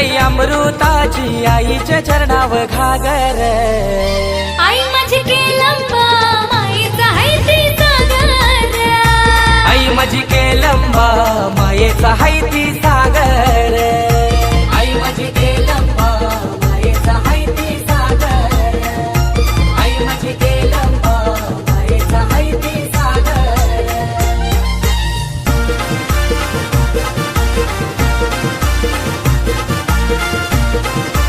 आई अमृताची आईच्या चरणाव घागर आई माझी केलंबा आई माझी केलंबा मायेचा हाय ती Thank